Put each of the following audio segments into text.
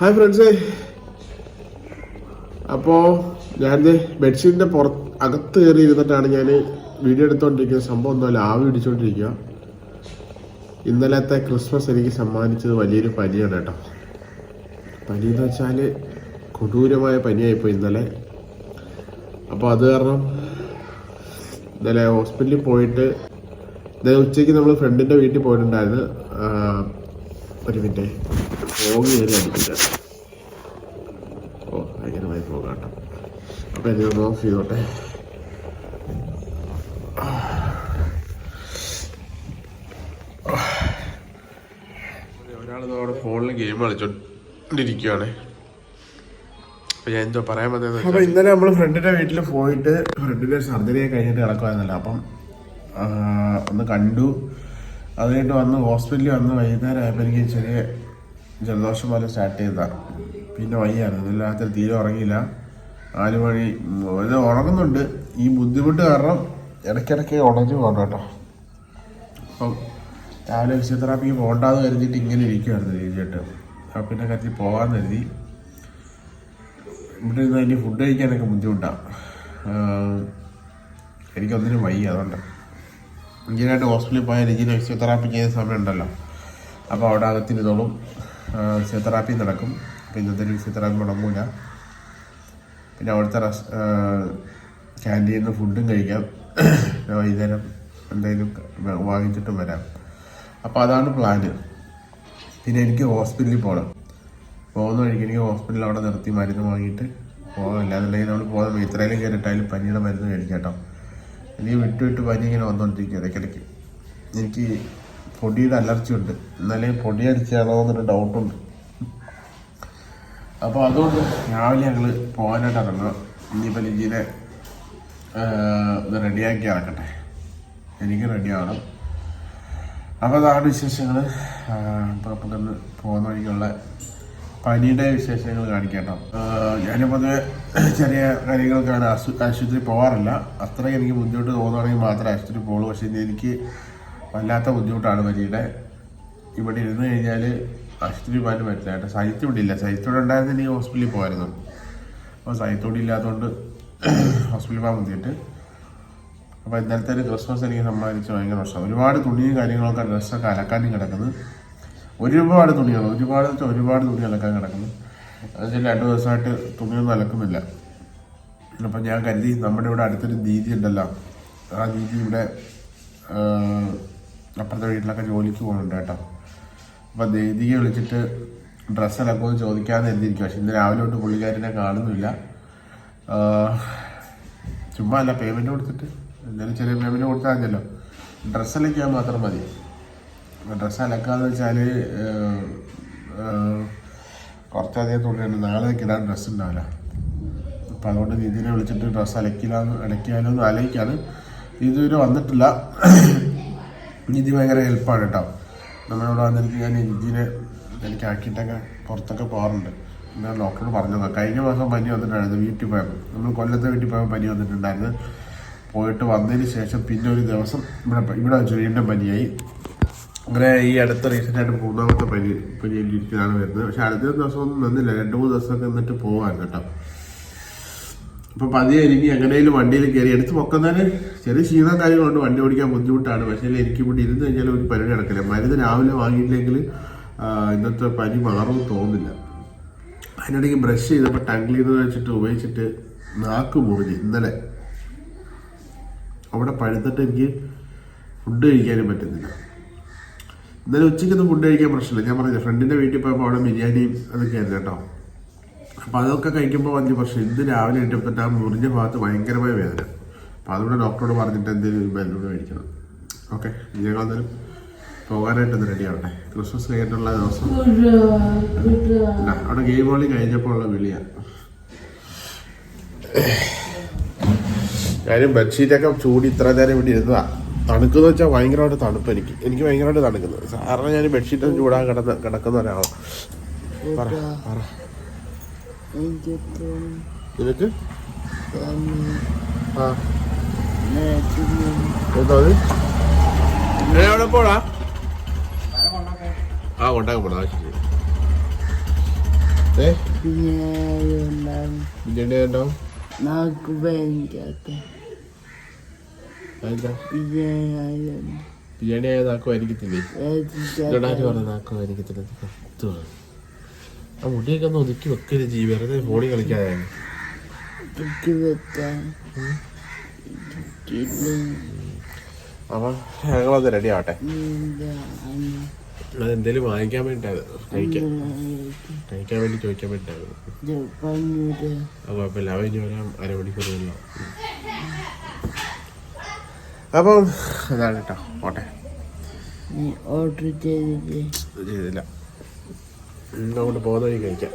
Hi ഫ്രണ്ട്സേ. അപ്പോൾ ഞാൻ ബെഡ്ഷീറ്റിന്റെ പുറത്ത് അകത്ത് കയറി ഇരുന്നിട്ടാണ് ഞാൻ വീഡിയോ എടുത്തുകൊണ്ടിരിക്കുന്നത് സംഭവം ഒന്നുമല്ല ആവി പിടിച്ചുകൊണ്ടിരിക്കുക ഇന്നലത്തെ ക്രിസ്മസ് എനിക്ക് സമ്മാനിച്ചത് വലിയൊരു പനിയാണ് കേട്ടോ. പനി എന്ന് വെച്ചാൽ കൊടൂരമായ പനിയായിപ്പോയി ഇന്നലെ. അപ്പോൾ അത് കാരണം ഇന്നലെ ഹോസ്പിറ്റലിൽ പോയിട്ട് ഇന്നലെ ഉച്ചയ്ക്ക് നമ്മൾ ഫ്രണ്ടിന്റെ വീട്ടിൽ പോയിട്ടുണ്ടായിരുന്നു. ഒരു മിനിറ്റ്. ഫോഗ് കയറി അടിക്കില്ല ഓ ഭയങ്കരമായി പോകാം അപ്പോൾ ഇനി ഒന്ന് ഓഫ് ചെയ്തോട്ടെ. ഒരാൾ അവിടെ ഫോണിൽ ഗെയിം കളിച്ചോണ്ടിരിക്കുകയാണ് അപ്പം ഞാൻ എന്തോ പറയാൻ പറ്റുന്നത് അപ്പോൾ ഇന്നലെ നമ്മൾ ഫ്രണ്ടിന്റെ വീട്ടിൽ പോയിട്ട് ഫ്രണ്ടിന്റെ സർജറി കഴിഞ്ഞിട്ട് കിടക്കുവായിരുന്നല്ലോ. അപ്പം ഒന്ന് കണ്ടു. അത് കഴിഞ്ഞിട്ട് വന്ന് ഹോസ്പിറ്റലിൽ വന്ന് വൈകുന്നേരം ആയപ്പോൾ എനിക്ക് ചെറിയ ജലദോഷം പോലെ സ്റ്റാർട്ട് ചെയ്താ. പിന്നെ വയ്യായിരുന്നു ഇന്നലെ തീരെ ഉറങ്ങിയില്ല. നാല് മണി ഉറങ്ങുന്നുണ്ട്. ഈ ബുദ്ധിമുട്ട് കാരണം ഇടയ്ക്കിടയ്ക്ക് ഉണഞ്ഞു പോകണം കേട്ടോ അപ്പം രാവിലെ ഫിസിയോതെറാപ്പിക്ക് പോകണ്ടാന്ന് കരുതിയിട്ട് ഇങ്ങനെ ഇരിക്കുമായിരുന്നു രീതിയായിട്ട് അപ്പം പിന്നെ കരുതി പോകാമെന്ന് കരുതി. ഇവിടെ ഇരുന്ന് അതിന്റെ ഫുഡ് കഴിക്കാനൊക്കെ ബുദ്ധിമുട്ടാണ് എനിക്കൊന്നിനും വയ്യ അതുകൊണ്ട്. ഇങ്ങനെയായിട്ട് ഹോസ്പിറ്റലിൽ പോയാൽ ഇങ്ങനെ ഫിസിയോതെറാപ്പി ചെയ്യുന്ന സമയം ഉണ്ടല്ലോ. അപ്പോൾ അവിടെ അകത്തിരുന്നോളും. ഫിസിയോതെറാപ്പി നടക്കും. അപ്പോൾ ഇന്നത്തെ ഫിസിയോതെറാപ്പി മുടങ്ങൂല. പിന്നെ അവിടുത്തെ റെസ് ക്യാന്റീനിൽ നിന്ന് ഫുഡും കഴിക്കാം. വൈകുന്നേരം എന്തെങ്കിലും വാങ്ങിച്ചിട്ടും വരാം. അപ്പോൾ അതാണ് പ്ലാൻ പിന്നെ എനിക്ക് ഹോസ്പിറ്റലിൽ പോകണം പോകുന്ന വഴിക്ക് എനിക്ക് ഹോസ്പിറ്റലിൽ അവിടെ നിർത്തി മരുന്ന് വാങ്ങിയിട്ട് പോകാം. അല്ലാന്നുണ്ടെങ്കിൽ നമ്മൾ പോകുന്ന മേത്രയിലും കയറിയിട്ടായാലും പനിയുടെ മരുന്ന് കഴിക്കാം കേട്ടോ. എനിക്ക് വിട്ടു വിട്ട് പനി ഇങ്ങനെ വന്നുകൊണ്ടിരിക്കും ഇടയ്ക്കിടയ്ക്ക്. എനിക്ക് പൊടിയുടെ അലർജി ഉണ്ട്. എന്നാലും പൊടി അടിച്ചാണോ എന്നൊരു ഡൗട്ടുണ്ട് അപ്പോൾ അതുകൊണ്ട് രാവിലെ ഞങ്ങൾ പോകാനായിട്ട് ഇറങ്ങുക ഇനിയിപ്പോൾ ലിജിനെ ഇത് റെഡിയാക്കി ഇറക്കട്ടെ. എനിക്ക് റെഡി ആവണം. അപ്പോൾ അതാണ് വിശേഷങ്ങൾ അപ്പോൾ അപ്പം തന്നെ പോകുന്ന വഴിക്കുള്ള പനിയുടെ വിശേഷങ്ങൾ കാണിക്കട്ടോ കേട്ടോ. ഞാൻ പൊതുവെ ചെറിയ കാര്യങ്ങൾക്കാണ് ആശു ആശുപത്രി പോകാറില്ല അത്രയും എനിക്ക് ബുദ്ധിമുട്ട് തോന്നുകയാണെങ്കിൽ മാത്രമേ ആശുപത്രി പോകുള്ളൂ പക്ഷേ എനിക്ക് വല്ലാത്ത ബുദ്ധിമുട്ടാണ് വരിയുടെ ഇവിടെ ഇരുന്ന് കഴിഞ്ഞാൽ ആശുപത്രി പോകാൻ പറ്റില്ല കേട്ടോ. സൈറ്റ് ഇവിടെ ഇല്ല. സൈറ്റ് ഇവിടെ ഉണ്ടായിരുന്നെങ്കിൽ എനിക്ക് ഹോസ്പിറ്റലിൽ പോകായിരുന്നു അപ്പോൾ സൈറ്റ് ഇവിടെ ഇല്ലാത്തതുകൊണ്ട് ഹോസ്പിറ്റലിൽ പോകാൻ മതിയിട്ട് അപ്പോൾ ഇന്നലത്തെ ഒരു ക്രിസ്മസ് എനിക്ക് സമ്മാനിച്ച ഭയങ്കര പ്രശ്നം. ഒരുപാട് തുണിയും കാര്യങ്ങളൊക്കെ ഡ്രസ്സൊക്കെ അലക്കാനും കിടക്കുന്നത്. ഒരുപാട് തുണികൾ ഒരുപാട് ഒരുപാട് തുണി അലക്കാൻ കിടക്കുന്നു. എന്നുവെച്ചാൽ രണ്ട് ദിവസമായിട്ട് തുണിയൊന്നും അലക്കുന്നില്ല. അപ്പം ഞാൻ കരുതി നമ്മുടെ ഇവിടെ അടുത്തൊരു ദീദി ഉണ്ടല്ലോ ആ ദീദി ഇവിടെ അപ്പുറത്തെ വീട്ടിലൊക്കെ ജോലിക്ക് പോകുന്നുണ്ട് കേട്ടോ. അപ്പം ദേദിയെ വിളിച്ചിട്ട് ഡ്രസ്സിലൊക്കെ ഒന്ന് ചോദിക്കാമെന്ന് കരുതിയിരിക്കും പക്ഷെ ഇന്ന് രാവിലെ തൊട്ട് പുള്ളിക്കാരനെ കാണുന്നില്ല. ചുമ്മാ അല്ല പേയ്മെന്റ് കൊടുത്തിട്ട്. എന്തായാലും ചെറിയ പേയ്മെന്റ് കൊടുത്താൽ മതിയല്ലോ. ഡ്രസ്സ് അലക്കാൻ മാത്രം മതി. ഡ്രസ്സ് അലക്കാന്ന് വെച്ചാൽ കുറച്ചധികം തുണിയുണ്ട് നാളെ ഇടാൻ ഡ്രസ്സ് ഉണ്ടാവില്ല. അപ്പം അതുകൊണ്ട് ദീദിനെ വിളിച്ചിട്ട് ഡ്രസ്സ് അലക്കില്ല അലക്കിയാലോ എന്ന് ആലോചിക്കാണ്. ഇതുവരെ വന്നിട്ടില്ല. നിധി ഭയങ്കര ഹെൽപ്പാണ് കേട്ടോ നമ്മളിവിടെ വന്നിട്ട് ഞാൻ നിധിനെ എനിക്ക് ആക്കിയിട്ടൊക്കെ പുറത്തൊക്കെ പോകാറുണ്ട്. ഞാൻ ഡോക്ടറോട് പറഞ്ഞത് കഴിഞ്ഞ മാസം പനി വന്നിട്ടുണ്ടായിരുന്നു വീട്ടിൽ പോയപ്പോൾ നമ്മൾ കൊല്ലത്തെ വീട്ടിൽ പോയപ്പോൾ പനി വന്നിട്ടുണ്ടായിരുന്നു. പോയിട്ട് വന്നതിന് ശേഷം പിന്നെ ഒരു ദിവസം ഇവിടെ ഇവിടെ വെച്ച് വീണ്ടും പനിയായി. അങ്ങനെ ഈ അടുത്ത റീസെന്റ് ആയിട്ട് മൂന്നാമത്തെ പനി പനി പനിയിലിരിക്കുന്നതാണ് വരുന്നത്. പക്ഷേ അടുത്ത ദിവസം ഒന്നും നിന്നില്ല രണ്ട് മൂന്ന് ദിവസമൊക്കെ നിന്നിട്ട് പോകാൻ കേട്ടോ അപ്പൊ പതിയെ എനിക്ക് എങ്ങനെയും വണ്ടിയിൽ കയറി എടുത്ത് പൊക്കുന്നതിന് ചെറിയ ക്ഷീണം കാര്യങ്ങളുണ്ട്. വണ്ടി ഓടിക്കാൻ ബുദ്ധിമുട്ടാണ്. പക്ഷേ എനിക്ക് ഇവിടെ ഇരുന്ന് കഴിഞ്ഞാൽ ഒരു പരിപാടി നടക്കില്ല. മരുന്ന് രാവിലെ വാങ്ങിയില്ലെങ്കിൽ ഇന്നത്തെ പനി മാറുമെന്ന് തോന്നില്ല. അതിനിടയ്ക്ക് ബ്രഷ് ചെയ്തപ്പോൾ ടങ് ക്ലീനർ വെച്ചിട്ട് ഉപയോഗിച്ചിട്ട് നാക്ക് മുറിഞ്ഞ് ഇന്നലെ. അവിടെ പഴുത്തിട്ട് എനിക്ക് ഫുഡ് കഴിക്കാനും പറ്റുന്നില്ല. ഇന്നലെ ഉച്ചയ്ക്കൊന്നും ഫുഡ് കഴിക്കാൻ പ്രശ്നമില്ല. ഞാൻ പറഞ്ഞില്ല ഫ്രണ്ടിന്റെ വീട്ടിൽ പോയപ്പോൾ അവിടെ ബിരിയാണിയും അതൊക്കെ ആയിരുന്നു കേട്ടോ. അപ്പൊ അതൊക്കെ കഴിക്കുമ്പോൾ വന്നു പക്ഷേ ഇന്ന് രാവിലെ ഇട്ടപ്പോൾ ആ മുറിഞ്ഞ ഭാഗത്ത് ഭയങ്കരമായ വേദന. അപ്പോൾ അതുകൊണ്ട് ഡോക്ടറോട് പറഞ്ഞിട്ട് എന്തെങ്കിലും ഒരു മേടിക്കണം. ഓക്കെ ഞങ്ങൾ എന്തായാലും പോകാനായിട്ട് ഒന്ന് റെഡി ആവട്ടെ. ക്രിസ്മസ് കഴിഞ്ഞിട്ടുള്ള ദിവസം. അല്ല അവിടെ ഗെയിം ബോളി കഴിഞ്ഞപ്പോൾ ഉള്ള വിളിയാണ് കാര്യം ബെഡ്ഷീറ്റൊക്കെ ചൂടി ഇത്ര നേരം ഇവിടെ ഇരുന്നതാ. തണുക്കുന്ന വെച്ചാൽ ഭയങ്കരമായിട്ട് തണുപ്പ് എനിക്ക്. എനിക്ക് ഭയങ്കരമായിട്ട് തണുക്കുന്നത് സാറിന് ഞാൻ ബെഡ്ഷീറ്റ് ചൂടാൻ കിടന്ന് കിടക്കുന്ന ഒരാളാണ് പറ പറ. നിനക്ക്? ആ. എന്താ എവിടെ പോടാ? ആ കൊണ്ടാക്കാൻ പോടാ. ആ, ശരി ബിരിയാണി ഉണ്ടാവും പിന്നെ ബിരിയാണി ആയ നാക്കും എനിക്കത്തില്ലേ നാക്കും എനിക്കത്തില്ല ആ മുടിയൊക്കെ ഒന്ന് ഒതുക്കി വെക്കരുത് ജീ വെറുതെ ഫോണിൽ കളിക്കാതെ അപ്പൊ റെഡി ആവട്ടെ. അതെന്തേലും വാങ്ങിക്കാൻ വേണ്ടിട്ടായിരുന്നു കഴിക്കാൻ. കഴിക്കാൻ വേണ്ടി ചോദിക്കാൻ വേണ്ടിട്ടായിരുന്നു അത് കുഴപ്പമില്ല. അവൻ ഇനി വരാം അരമണിക്കൂർ അപ്പം അതാണ് കേട്ടോ. ഓട്ടെ ഓർഡർ ചെയ്തില്ല. അങ്ങോട്ട് പോകുന്ന വഴി കഴിക്കാം.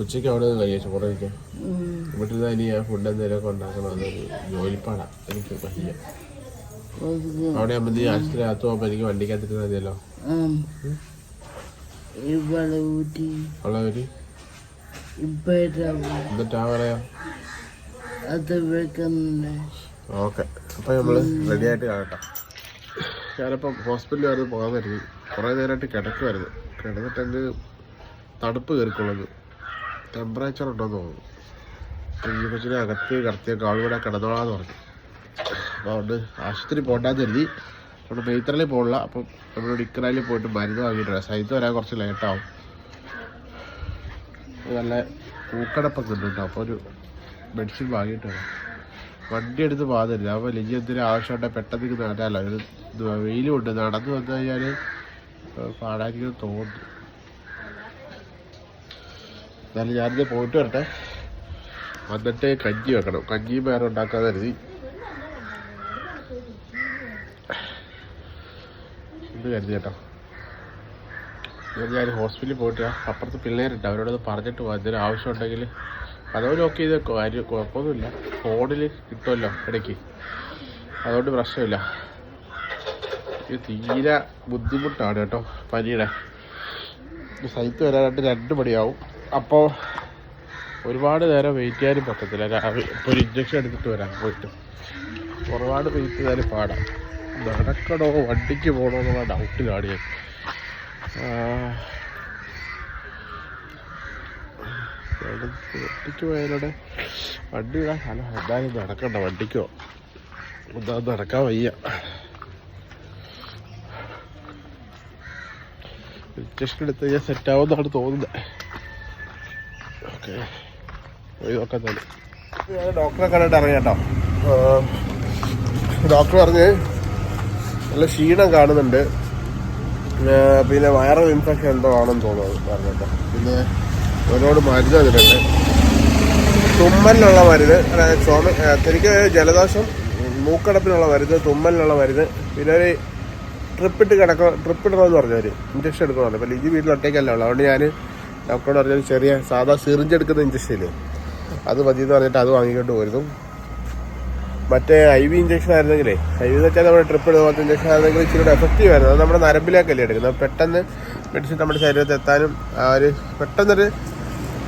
ഉച്ചയ്ക്ക് അവിടെ നിന്ന് കഴിച്ചു കുറേ കഴിക്കാം വീട്ടിൽ നിന്ന് ഇനി ആ ഫുഡ് എന്തെങ്കിലുമൊക്കെ ഉണ്ടാക്കണം അതൊരു ജോലിപ്പാടാ. എനിക്ക് പറ്റില്ല. അവിടെ ആകുമ്പോൾ നീ ആശുപത്രി അകത്ത് പോകുമ്പോൾ എനിക്ക് വണ്ടിക്കകത്തിട്ട് മതിയല്ലോ. ഒരു എന്നിട്ടാ പറയാ? ഓക്കെ. അപ്പൊ നമ്മൾ റെഡി ആയിട്ട് കാണട്ടെ. ഞാനിപ്പം ഹോസ്പിറ്റലിൽ വരെ കരുതി കുറേ നേരമായിട്ട് കിടക്കുമായിരുന്നു കിടന്നിട്ട് തണുപ്പ് കയറിക്കൊള്ളുന്നു. ടെമ്പറേച്ചർ ഉണ്ടോയെന്ന് തോന്നുന്നു. ഈ കൊച്ചിനെ അകത്ത് കടത്തിയ കാളുകൂടെ കിടന്നോളാന്ന് പറഞ്ഞു. അപ്പോൾ അതുകൊണ്ട് ആശുപത്രി പോകണ്ടാന്ന് കരുതി. അവിടെ മെയ്ത്തറയിൽ പോകില്ല അപ്പം നമ്മൾ ഡിക്കറായിൽ പോയിട്ട് മരുന്ന് വാങ്ങിയിട്ട് വരാം. സൈത്ത് വരാൻ കുറച്ച് ലേറ്റാവും. നല്ല പൂക്കടപ്പൊക്കെ ഉണ്ട് അപ്പോൾ ഒരു മെഡിസിൻ വാങ്ങിയിട്ട് വരാം. വണ്ടി എടുത്ത് പാതില്ല അപ്പോൾ ലിജി എന്തിനും ആവശ്യമുണ്ടെങ്കിൽ പെട്ടെന്ന് നടാലോ ഒരു ഇത് വെയിലുണ്ട്. നടന്നു വന്നു കഴിഞ്ഞാൽ പാടായിരിക്കും തോന്നുന്നു. എന്നാലും ഞാനിത് പോയിട്ട് വരട്ടെ. വന്നിട്ട് കഞ്ഞി വെക്കണം. കഞ്ഞിയും വേറെ ഉണ്ടാക്കാൻ കരുതി. ഇത് കരുതി കേട്ടോ ഞാൻ ഹോസ്പിറ്റലിൽ പോയിട്ട് അപ്പുറത്ത് പിള്ളേരുണ്ട്. അവരോടൊന്ന് പറഞ്ഞിട്ട് പോകാം. എന്തെങ്കിലും ആവശ്യമുണ്ടെങ്കിൽ അതോ ലോക്ക് ചെയ്ത് ആരും കുഴപ്പമൊന്നുമില്ല. ഫോണിൽ കിട്ടുമല്ലോ ഇടയ്ക്ക്. അതുകൊണ്ട് പ്രശ്നമില്ല. ഇത് തീരെ ബുദ്ധിമുട്ടാണ് കേട്ടോ പനിയുടെ. സൈറ്റ് വരാനായിട്ട് രണ്ട് മണിയാവും അപ്പോൾ ഒരുപാട് നേരം വെയിറ്റ് ചെയ്യാനും പറ്റത്തില്ല. രാവിലെ ഇപ്പോൾ ഒരു ഇഞ്ചക്ഷൻ എടുത്തിട്ട് വരാം പോയിട്ട്. ഒരുപാട് വെയിറ്റ് ചെയ്താലും പാടാം. നടക്കണോ വണ്ടിക്ക് പോകണോ എന്നുള്ള ഡൗട്ടിലാണ് ഞാൻ. വണ്ടിക്ക് പോയാലൂടെ വണ്ടി വിടാൻ സ്ഥലം എന്തായാലും നടക്കണ്ട വണ്ടിക്കോ. എന്താ നടക്കാൻ വയ്യ. ഇഞ്ചക്ഷൻ എടുത്ത് കഴിഞ്ഞാൽ സെറ്റ് ആവുമെന്നാണ് തോന്നുന്നത് ഓക്കെ പോയി നോക്കാൻ തന്നെ ഞാൻ ഡോക്ടറെ കണ്ടിട്ട് ഇറങ്ങി കേട്ടോ. ഡോക്ടർ പറഞ്ഞ് നല്ല ക്ഷീണം കാണുന്നുണ്ട്. പിന്നെ വൈറൽ ഇൻഫെക്ഷൻ എന്തോ ആണെന്ന് തോന്നുന്നു കേട്ടോ. പിന്നെ ഒരുപാട് മരുന്ന് തന്നിട്ടുണ്ട്. തുമ്മലിനുള്ള മരുന്ന് അതായത് ചുമ തനിക്ക് ജലദോഷം മൂക്കടപ്പിനുള്ള മരുന്ന് തുമ്മലിനുള്ള മരുന്ന് പിന്നെ ഒരു ട്രിപ്പ് ഇട്ട് ട്രിപ്പ് ഇടണമെന്ന് പറഞ്ഞവർ ഇഞ്ചക്ഷൻ എടുക്കണം അപ്പോൾ ലിജി വീട്ടിൽ ഒറ്റയ്ക്കല്ല ഉള്ളു. അതുകൊണ്ട് ഞാൻ ഡോക്ടറോട് പറഞ്ഞൊരു ചെറിയ സാധാ സിറിഞ്ച് എടുക്കുന്ന ഇഞ്ചക്ഷൻ ഇല്ലേ? അത് മതി എന്ന് പറഞ്ഞിട്ട് അത് വാങ്ങിക്കൊണ്ട് പോയിരുന്നു മറ്റേ ഐ വി ഇഞ്ചക്ഷൻ ആയിരുന്നെങ്കിലേ ഐ വി എന്ന് വെച്ചാൽ നമ്മുടെ ട്രിപ്പ് ഇടുന്ന ഇഞ്ചക്ഷൻ ആയിരുന്നെങ്കിൽ ഇച്ചിരി എഫക്റ്റീവ് ആയിരുന്നു. അത് നമ്മുടെ നരമ്പിലേക്കല്ലേ എടുക്കുന്നത്. പെട്ടെന്ന് മെഡിസിൻ നമ്മുടെ ശരീരത്തിൽ എത്താനും ആ ഒരു പെട്ടെന്നൊരു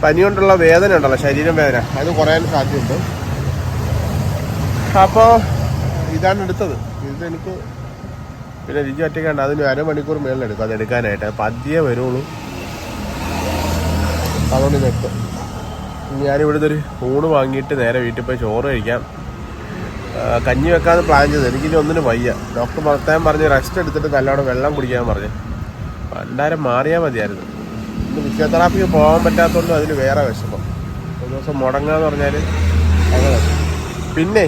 പനി കൊണ്ടുള്ള വേദന ഉണ്ടല്ലോ ശരീരം വേദന. അത് കുറയാൻ സാധ്യതയുണ്ട്. അപ്പോൾ ഇതാണ് എടുത്തത്. ഇത് എനിക്ക് പിന്നെ രുചി ഒറ്റയ്ക്കാണ്ട് അതിന് അരമണിക്കൂർ മേളിലെടുക്കും അത് എടുക്കാനായിട്ട്. പതിയെ വരുള്ളൂ. അതുകൊണ്ട് ഇനി ഞാനിവിടുന്ന് ഒരു ഊണ് വാങ്ങിയിട്ട് നേരെ വീട്ടിൽ പോയി ചോറ് കഴിക്കാം. കഞ്ഞി വെക്കാതെ പ്ലാൻ ചെയ്തത്. എനിക്കിനി ഒന്നിനും വയ്യ. ഡോക്ടർ പ്രത്യേകം പറഞ്ഞ് റെസ്റ്റ് എടുത്തിട്ട് നല്ലോണം വെള്ളം കുടിക്കാൻ പറഞ്ഞു. പണ്ടാരം മാറിയാൽ മതിയായിരുന്നു. ഇന്ന് ഫിസിയോതെറാപ്പിക്ക് പോകാൻ പറ്റാത്തതുകൊണ്ട് അതിന് വേറെ വിഷമം. ഒരു ദിവസം മുടങ്ങാന്ന് പറഞ്ഞാൽ പിന്നെ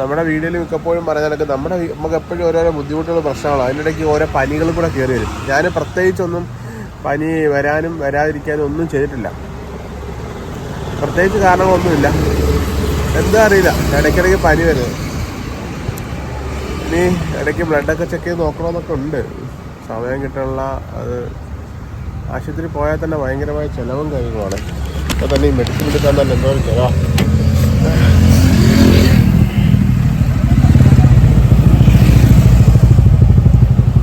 നമ്മുടെ വീഡിയോയിൽ മിക്കപ്പോഴും പറഞ്ഞാലൊക്കെ നമ്മുടെ നമുക്ക് എപ്പോഴും ഓരോരോ ബുദ്ധിമുട്ടുകൾ പ്രശ്നങ്ങളാണ് അതിനിടയ്ക്ക് ഓരോ പനികൾ കൂടെ കയറി വരും. ഞാൻ പ്രത്യേകിച്ചൊന്നും പനി വരാനും വരാതിരിക്കാനും ഒന്നും ചെയ്തിട്ടില്ല. പ്രത്യേകിച്ച് കാരണങ്ങളൊന്നുമില്ല. എന്താ അറിയില്ല. ഇടയ്ക്കിടയ്ക്ക് പനി വരുന്നത് ഇനി ഇടയ്ക്ക് ബ്ലഡൊക്കെ ചെക്ക് ചെയ്ത് നോക്കണമെന്നൊക്കെ ഉണ്ട്. സമയം കിട്ടാനുള്ള അത് ആശുപത്രി പോയാൽ തന്നെ ഭയങ്കരമായ ചിലവും കാര്യങ്ങളുമാണ് ഇപ്പോൾ തന്നെ ഈ മെഡിസിൻ എടുക്കാൻ തന്നെ എന്തോ ഒരു ചിലവാ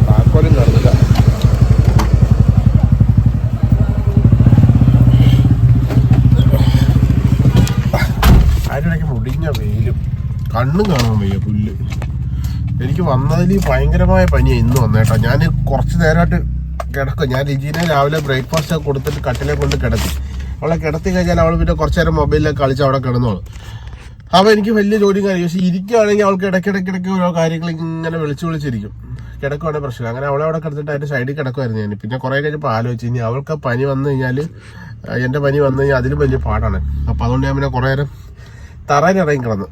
താക്കോലും കാണുന്നില്ല അതിനിടയ്ക്ക് മുടിഞ്ഞ വെയിലും കണ്ണും കാണാൻ വയ്യ പുല്ല്. എനിക്ക് വന്നതിൽ ഭയങ്കരമായ പനിയാണ് ഇന്ന് വന്നേട്ടോ. ഞാൻ കുറച്ച് നേരമായിട്ട് കിടക്കും. ഞാൻ രജീനെ രാവിലെ ബ്രേക്ക്ഫാസ്റ്റ് ഒക്കെ കൊടുത്തിട്ട് കട്ടിലെ കൊണ്ട് കിടത്തി. അവളെ കിടത്തി കഴിഞ്ഞാൽ അവൾ പിന്നെ കുറച്ച് നേരം മൊബൈലിലൊക്കെ കളിച്ച് അവിടെ കിടന്നോളും. അപ്പോൾ എനിക്ക് വലിയ ജോലിയും കാര്യം പക്ഷേ ഇരിക്കുകയാണെങ്കിൽ അവൾക്ക് ഇടയ്ക്കിടയ്ക്കിടയ്ക്ക് ഓരോ കാര്യങ്ങൾ ഇങ്ങനെ വിളിച്ച് വിളിച്ചിരിക്കും. കിടക്കുവാണെങ്കിൽ പ്രശ്നം. അങ്ങനെ അവളെ അവിടെ കിടത്തിട്ട് അതിന്റെ സൈഡിൽ കിടക്കുമായിരുന്നു ഞാൻ പിന്നെ കുറേ കഴിഞ്ഞപ്പോൾ ആലോചിച്ച് ഇനി അവൾക്ക് പനി വന്നു കഴിഞ്ഞാൽ എന്റെ പനി വന്നു കഴിഞ്ഞാൽ അതിലും വലിയ പാടാണ്. അപ്പോൾ അതുകൊണ്ട് ഞാൻ പിന്നെ കുറേ നേരം തറയിൽ ഇറങ്ങി കിടന്നു.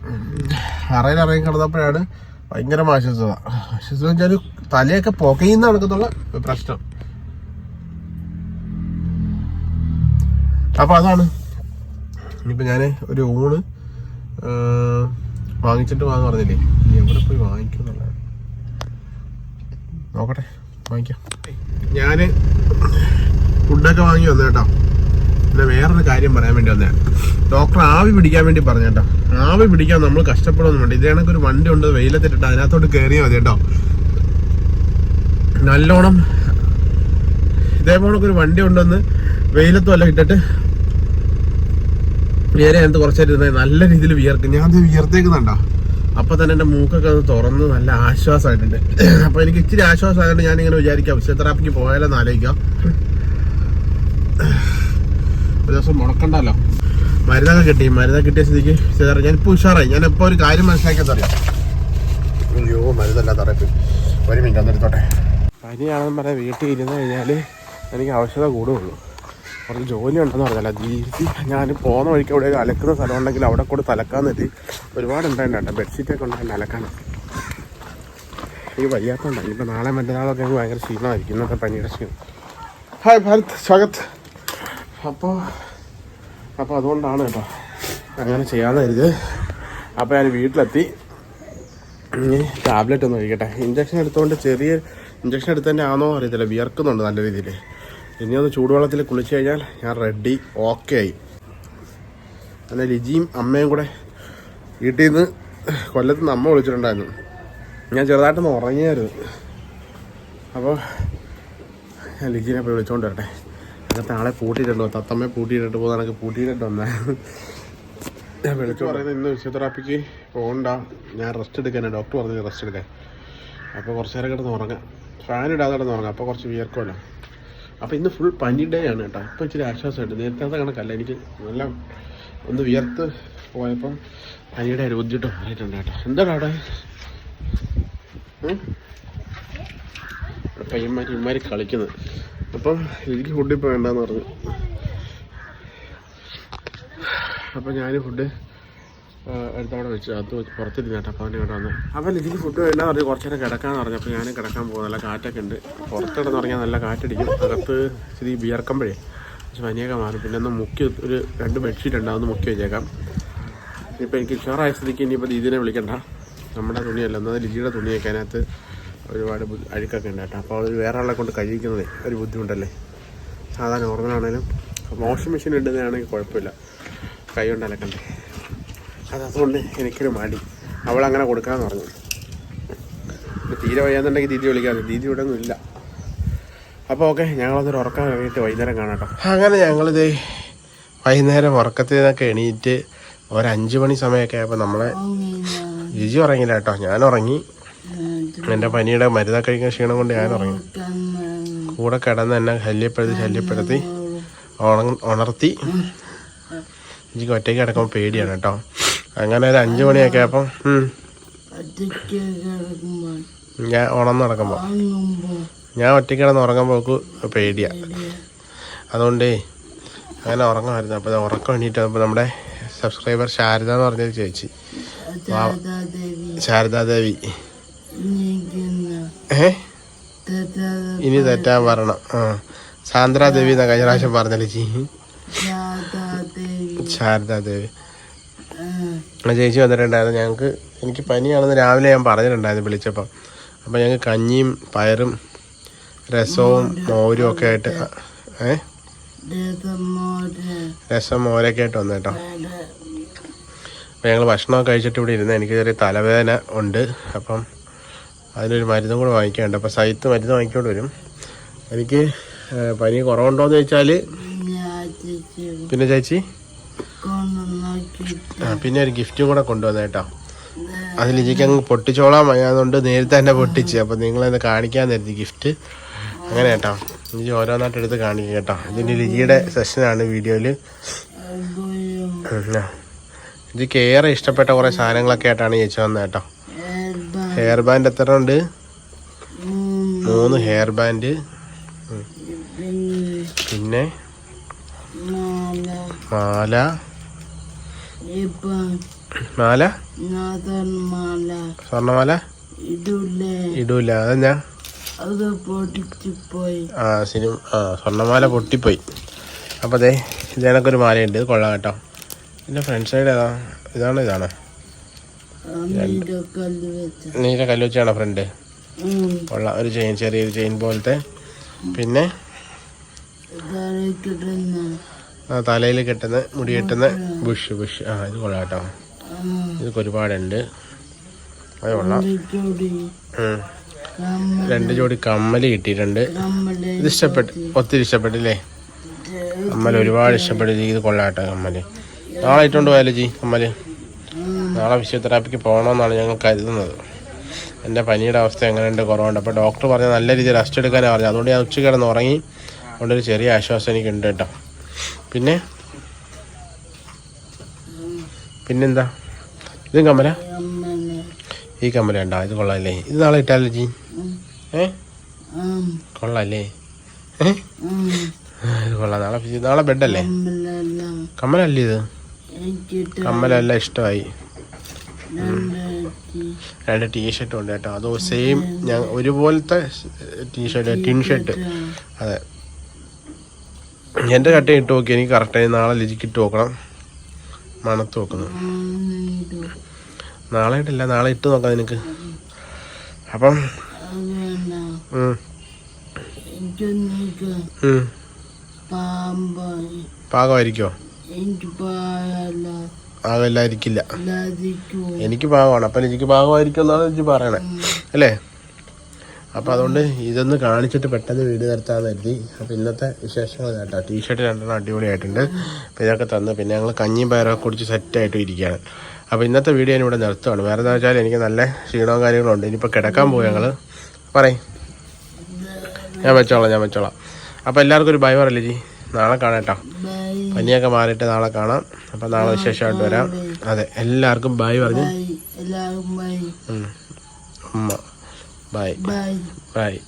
തറയിലിറങ്ങി കിടന്നപ്പോഴാണ് ഭയങ്കര ആശ്വാസത ആശ്വാസം വെച്ചാൽ തലയൊക്കെ പുകയുന്ന നടക്കത്തുള്ള പ്രശ്നം. അപ്പോൾ അതാണ്. ഇനിയിപ്പോൾ ഞാൻ ഒരു ഊണ് വാങ്ങിച്ചിട്ട് വാന്ന് പറഞ്ഞില്ലേ? ഇനി എവിടെ പോയി വാങ്ങിക്കും നോക്കട്ടെ വാങ്ങിക്കാം. ഞാൻ ഫുഡൊക്കെ വാങ്ങി വന്നു കേട്ടോ. പിന്നെ വേറൊരു കാര്യം പറയാൻ വേണ്ടി വന്നേ. ഡോക്ടർ ആവി പിടിക്കാൻ വേണ്ടി പറഞ്ഞു കേട്ടോ ആവി പിടിക്കാൻ നമ്മൾ കഷ്ടപ്പെടുന്നു വേണ്ട ഇതേ ഒരു വണ്ടി ഉണ്ട് വെയിലത്തിട്ടിട്ട് അതിനകത്തോട്ട് കയറിയാൽ മതി കേട്ടോ. നല്ലോണം ഇതേപോലെ ഒരു വണ്ടി ഉണ്ടെന്ന് വെയിലത്തും അല്ല ഇട്ടിട്ട് നേരെ അതിനകത്ത് കുറച്ചായിട്ട് ഇരുന്ന് നല്ല രീതിയിൽ വിയർക്കും. ഞാൻ അത് വിയർത്തേക്കുന്നുണ്ടോ? അപ്പൊ തന്നെ എന്റെ മൂക്കൊക്കെ അത് തുറന്ന് നല്ല ആശ്വാസമായിട്ടുണ്ട്. അപ്പൊ എനിക്ക് ഇച്ചിരി ആശ്വാസമായതുകൊണ്ട് ഞാൻ ഇങ്ങനെ വിചാരിക്കാം. ഫിസിയോതെറാപ്പിക്ക് പോയാലെന്ന് ആലോചിക്കാം. ഒരു ദിവസം മുടക്കണ്ടല്ലോ. മരുന്നൊക്കെ കിട്ടി മരുന്നൊക്കെ കിട്ടിയ സ്ഥിതിക്ക് ഞാൻ ഞാനിപ്പോൾ ഉഷാറായി. ഞാൻ ഇപ്പോൾ ഒരു കാര്യം മനസ്സിലാക്കിയതറിയാം. അയ്യോ മരുന്നല്ല തറപ്പ് ഒരു മിനിറ്റ് ഒന്നെടുത്തോട്ടെ പനിയാണെന്ന് പറയാൻ വീട്ടിൽ ഇരുന്ന് കഴിഞ്ഞാൽ എനിക്ക് ആവശ്യത കൂടുകയുള്ളൂ കുറച്ച് ജോലി ഉണ്ടെന്ന് പറഞ്ഞാൽ ജീവിതത്തിൽ ഞാൻ പോകുന്ന വഴിക്ക് അവിടെ അലക്കുന്ന സ്ഥലം ഉണ്ടെങ്കിൽ അവിടെ കൂടെ തലക്കാൻ നിർത്തി ഒരുപാട് ഉണ്ടായിട്ടുണ്ട്. ബെഡ്ഷീറ്റൊക്കെ ഉണ്ടായിരുന്നു അലക്കാൻ. എനിക്ക് വയ്യാത്തതുണ്ട് ഇനിയിപ്പോൾ നാളെ മറ്റന്നാളൊക്കെ എനിക്ക് ഭയങ്കര ക്ഷീണമായിരിക്കും. ഇന്നത്തെ പനിയുടെ ക്ഷീണം. ഹായ് ഭാരത്. സ്വാഗത്. അപ്പോൾ അപ്പോൾ അതുകൊണ്ടാണ് കേട്ടോ അങ്ങനെ ചെയ്യാതെ കരുത് അപ്പോൾ ഞാൻ വീട്ടിലെത്തി. ഇനി ടാബ്ലറ്റ് ഒന്ന് കഴിക്കട്ടെ. ഇഞ്ചക്ഷൻ എടുത്തുകൊണ്ട് ചെറിയ ഇഞ്ചക്ഷൻ എടുത്തതിന്റെ ആണോ അറിയത്തില്ല. വിയർക്കുന്നുണ്ട് നല്ല രീതിയിൽ ഇനി ഒന്ന് ചൂടുവെള്ളത്തിൽ കുളിച്ച് കഴിഞ്ഞാൽ ഞാൻ റെഡി ഓക്കെ ആയി. അല്ല ലിജിയും അമ്മയും കൂടെ വീട്ടിൽ നിന്ന് കൊല്ലത്ത് നിന്ന് അമ്മ വിളിച്ചിട്ടുണ്ടായിരുന്നു. ഞാൻ ചെറുതായിട്ടൊന്ന് ഉറങ്ങിയായിരുന്നു. അപ്പോൾ ഞാൻ ലിജിനെ പോയി വിളിച്ചുകൊണ്ട് വരട്ടെ. അകത്ത് ആളെ പൂട്ടിയിട്ടുണ്ട് തത്തമ്മ പൂട്ടിയിട്ടിട്ട് പോകാൻ എനിക്ക് പൂട്ടിയിട്ടിട്ട് വന്നേ ഞാൻ വിളിച്ചു പറയുന്നത് ഇന്ന് ഫിസിയോതെറാപ്പിക്ക് പോകണ്ട. ഞാൻ റെസ്റ്റ് എടുക്കാനാണ് ഡോക്ടർ പറഞ്ഞു റെസ്റ്റ് എടുക്കാൻ. അപ്പോൾ കുറച്ച് നേരം കിടന്ന് ഉറങ്ങാം. ഫാൻ ഇടാതെ കിടന്ന് ഉറങ്ങാം. അപ്പോൾ കുറച്ച് വിയർക്കുമല്ലോ അപ്പോൾ ഇന്ന് ഫുൾ പനി ഡേ ആണ് കേട്ടോ. ഇപ്പോൾ ഇച്ചിരി ആശ്വാസമായിട്ട്. നേരത്തെ കണക്കല്ല. എനിക്ക് നല്ല ഒന്ന് വിയർത്ത് പോയപ്പം പനിയുടെ ഒരു ബുദ്ധിമുട്ട് മാറിയിട്ടുണ്ട് കേട്ടോ. എന്താണ് അവിടെ? പയ്യന്മാർ ഇമാർ കളിക്കുന്നത് അപ്പം എനിക്ക് ഫുഡ് ഇപ്പോൾ വേണ്ടെന്ന് പറഞ്ഞു. അപ്പം ഞാൻ ഫുഡ് എടുത്തവിടെ വെച്ച്. അത് പുറത്തിരുന്ന് കേട്ടോ അപ്പോൾ അവന്റെ ഇവിടെ വന്ന്. അപ്പം എനിക്ക് ഫുഡ് വേണ്ട പറഞ്ഞു. കുറച്ച് നേരം കിടക്കാന്ന് പറഞ്ഞു. അപ്പോൾ ഞാനും കിടക്കാൻ പോകും നല്ല കാറ്റൊക്കെ ഉണ്ട്. പുറത്തിടന്ന് പറഞ്ഞാൽ നല്ല കാറ്റടിക്കും. അകത്ത് ഇച്ചിരി വിയർക്കുമ്പോഴേ പക്ഷെ പനിയൊക്കെ മാറും. പിന്നെ ഒന്ന് മുക്കി ഒരു രണ്ട് ബെഡ്ഷീറ്റ് ഉണ്ട് അതൊന്ന് മുക്കി വെച്ചേക്കാം. ഇനിയിപ്പോൾ എനിക്ക് ഉഷാറായ സ്ഥിതിക്ക് ഇനിയിപ്പോൾ ദീദിനെ വിളിക്കണ്ട. നമ്മുടെ തുണിയല്ല. എന്നാൽ ലിജിയുടെ തുണിയൊക്കെ അതിനകത്ത് ഒരുപാട് അഴുക്കൊക്കെ ഉണ്ട് കേട്ടോ. അപ്പോൾ അത് വേറെ ആളെ കൊണ്ട് കഴിക്കുന്നതേ ഒരു ബുദ്ധിമുട്ടല്ലേ? സാധാ നോർമലാണേലും വാഷിംഗ് മെഷീൻ ഇടുന്നതാണെങ്കിൽ കുഴപ്പമില്ല. കൈ കൊണ്ട് അലക്കണ്ടേ? അത് അതുകൊണ്ട് എനിക്കൊരു മടി. അവൾ അങ്ങനെ കൊടുക്കാമെന്ന് പറഞ്ഞു തീരെ വയ്യാന്നുണ്ടെങ്കിൽ ദീദി വിളിക്കാതെ. ദീദി ഇവിടെ ഒന്നും ഇല്ല. അപ്പോൾ ഓക്കെ ഞങ്ങളതൊരു ഉറക്കം കഴിഞ്ഞിട്ട് വൈകുന്നേരം കാണാം കേട്ടോ. അങ്ങനെ ഞങ്ങളിത് വൈകുന്നേരം ഉറക്കത്തിൽ നിന്നൊക്കെ എണീറ്റ് ഒരു അഞ്ച് മണി സമയമൊക്കെ ആയപ്പോൾ നമ്മളെ ജിജി ഉറങ്ങില്ല കേട്ടോ. ഞാൻ ഉറങ്ങി. എന്റെ പനിയുടെ മരുന്നാ കഴിക്കുന്ന ക്ഷീണം കൊണ്ട് ഞാൻ ഉറങ്ങി. കൂടെ കിടന്ന് എന്നെ ശല്യപ്പെടുത്തി ശല്യപ്പെടുത്തി ഉണർത്തി. എനിക്ക് ഒറ്റയ്ക്ക് കിടക്കുമ്പോൾ പേടിയാണ് കേട്ടോ. അങ്ങനെ ഒരു അഞ്ചു മണിയൊക്കെ അപ്പം ഞാൻ ഉണർന്ന് നടക്കുമ്പോൾ ഞാൻ ഒറ്റയ്ക്ക് കിടന്ന് ഉറങ്ങുമ്പോൾ പേടിയാ. അതുകൊണ്ടേ അങ്ങനെ ഉറങ്ങുമായിരുന്നു. അപ്പോൾ ഉറക്കം എണീറ്റ് അപ്പോൾ നമ്മുടെ സബ്സ്ക്രൈബർ ശാരദ എന്ന് പറഞ്ഞൊരു ചേച്ചി. ശാരദാദേവി. ഏ? ഇനി തെറ്റാൻ പറയണം ആ. സാന്ദ്രാദേവി എന്നാ കഴിഞ്ഞ പ്രാവശ്യം പറഞ്ഞല്ലേ ദാദാദേവി ശാരദാദേവി ചേച്ചി വന്നിട്ടുണ്ടായിരുന്നു. ഞങ്ങൾക്ക് എനിക്ക് പനിയാണെന്ന് രാവിലെ ഞാൻ പറഞ്ഞിട്ടുണ്ടായിരുന്നു വിളിച്ചപ്പം. അപ്പം ഞങ്ങൾക്ക് കഞ്ഞിയും പയറും രസവും മോരും. ഒക്കെ ആയിട്ട് ഏ? രസം മോരൊക്കെ ആയിട്ട് വന്നു കേട്ടോ. അപ്പം ഞങ്ങൾ ഭക്ഷണമൊക്കെ കഴിച്ചിട്ട് ഇവിടെ ഇരുന്ന് എനിക്ക് ചെറിയ തലവേദന ഉണ്ട്. അപ്പം അതിനൊരു മരുന്നും കൂടെ വാങ്ങിക്കാനുണ്ട്. അപ്പോൾ സൈത്ത് മരുന്ന് വാങ്ങിക്കൊണ്ട് വരും. എനിക്ക് പനി കുറവുണ്ടോ എന്ന് ചോദിച്ചാൽ പിന്നെ ചേച്ചി? ആ, പിന്നെ ഒരു ഗിഫ്റ്റും കൂടെ കൊണ്ടുവന്നു കേട്ടോ. അതിൽ ലിജിക്ക് അങ്ങ് പൊട്ടിച്ചോളാൻ വയ്യാതുകൊണ്ട് നേരത്തെ തന്നെ പൊട്ടിച്ച്. അപ്പം നിങ്ങളെന്ന് കാണിക്കാൻ ഗിഫ്റ്റ്. അങ്ങനെ കേട്ടോ. ലിജി ഓരോന്നായിട്ട് എടുത്ത് കാണിക്കുക കേട്ടോ. ഇതിന്റെ ലിജിയുടെ സെഷനാണ് വീഡിയോയിൽ ലിജിക്ക് ഏറെ ഇഷ്ടപ്പെട്ട കുറേ സാധനങ്ങളൊക്കെ ആയിട്ടാണ് ചേച്ചി വന്നത് കേട്ടോ. ഹെയർ ബാൻഡ് എത്ര ഉണ്ട്? മൂന്ന് ഹെയർ ബാൻഡ് പിന്നെ? മാല. മാല? സ്വർണമാല ഇടൂലേ. അതെന്നാ ആ സിനിമ ആ സ്വർണമാല പൊട്ടിപ്പോയി. അപ്പോൾ അതെ ഇത് കണക്കൊരു മാലയുണ്ട് കൊള്ളാം കേട്ടോ. എന്റെ ഫ്രണ്ട് സൈഡ് ഏതാ? ഇതാണോ ഇതാണോ. അമ്മയുടെ കല്ല് വെച്ചാണോ ഫ്രണ്ട് ഉള്ള ഒരു ചെയിൻ ചെറിയൊരു ചെയിൻ പോലത്തെ. പിന്നെ? ആ തലയിൽ കെട്ടുന്ന മുടി കെട്ടുന്ന ബുഷ് ബുഷ് ആ ഇത് കൊള്ളാട്ടോ കേട്ടോ. ഇതൊക്കെ ഒരുപാടുണ്ട്. അത് കൊള്ളാം. രണ്ട് ജോഡി കമ്മൽ കിട്ടിയിട്ടുണ്ട്. ഇത് ഇഷ്ടപ്പെട്ടു ഒത്തിരി ഇഷ്ടപ്പെട്ടില്ലേ? കമ്മൽ ഒരുപാട് ഇഷ്ടപ്പെട്ടു ഇത് കൊള്ളാട്ടോ കേട്ടോ കമ്മൽ. നാളെ ഇട്ടുകൊണ്ട് പോയാലോ ജി കമ്മൽ? നാളെ ഫിസിയോതെറാപ്പിക്ക് പോകണമെന്നാണ് ഞങ്ങൾ കരുതുന്നത്. എന്റെ പനിയുടെ അവസ്ഥ എങ്ങനെയുണ്ട് കുറവുണ്ട്? അപ്പോൾ ഡോക്ടർ പറഞ്ഞ നല്ല രീതിയിൽ റെസ്റ്റ് എടുക്കാനാണ് പറഞ്ഞത്. അതുകൊണ്ട് ഞാൻ ഉച്ച കിടന്ന് ഉറങ്ങി. അതുകൊണ്ടൊരു ചെറിയ ആശ്വാസം എനിക്കുണ്ട് കേട്ടോ. പിന്നെ? പിന്നെന്താ? ഇതും കമല ഈ കമ്മല ഉണ്ടോ ഇത് കൊള്ളാമല്ലേ ഇത് നാളെ ഇട്ടാലോ ജി. ഏ. കൊള്ളാമല്ലേ ഏ? ഇത് കൊള്ളാം. നാളെ നാളെ ബെഡല്ലേ? കമ്മലെല്ലാം. ഇത്? കമ്മലല്ല ഇഷ്ടമായി. രണ്ട് ടീഷർട്ടും ഉണ്ട് കേട്ടോ. അതോ സെയിം ഞാൻ ഒരുപോലത്തെ ടീഷർട്ട് ടിൻ ഷർട്ട് അതെ. എന്റെ കട്ട ഇട്ട് നോക്കി. എനിക്ക് കറക്റ്റായി നാളെ ലിജിക്ക് ഇട്ട് നോക്കണം. മണത്ത് നോക്കുന്നു. നാളെ ഇട്ടില്ല. നാളെ ഇട്ട് നോക്കാം നിനക്ക്. അപ്പം അത് പാകമായിരിക്കുമോ എനിക്ക് പാകമാണ് അപ്പം എനിക്ക് പാകമായിരിക്കും എന്നാണ് എനിക്ക് പറയണേ. അല്ലേ? അപ്പം അതുകൊണ്ട് ഇതൊന്ന് കാണിച്ചിട്ട് പെട്ടെന്ന് വീട് നിർത്താമെന്ന് കരുതി അപ്പം ഇന്നത്തെ വിശേഷങ്ങൾ കേട്ടോ ടീഷർട്ട് രണ്ടെണ്ണം അടിപൊളിയായിട്ടുണ്ട്. അപ്പം ഇതൊക്കെ തന്ന് പിന്നെ ഞങ്ങൾ കഞ്ഞിയും പയറൊക്കെ കുടിച്ച് സെറ്റായിട്ട് ഇരിക്കുകയാണ്. അപ്പോൾ ഇന്നത്തെ വീഡിയോ ഞാൻ ഇവിടെ നിർത്തുകയാണ് വേറെ എന്താ വെച്ചാൽ എനിക്ക് നല്ല ക്ഷീണവും കാര്യങ്ങളും ഉണ്ട് ഇനിയിപ്പോൾ കിടക്കാൻ പോകും ഞങ്ങൾ പറയും. ഞാൻ വെച്ചോളാം ഞാൻ വെച്ചോളാം. അപ്പോൾ എല്ലാവർക്കും ഒരു ബൈ പറയില്ലേ ജി നാളെ കാണാം കേട്ടോ. പനിയൊക്കെ മാറിയിട്ട് നാളെ കാണാം. അപ്പം നാളെ വിശേഷമായിട്ട് വരാം. അതെ എല്ലാവർക്കും ബായ് പറഞ്ഞു. ബൈ. Bye bye. ഉം. ഉമ്മ. ബൈ. ബൈ. ബൈ.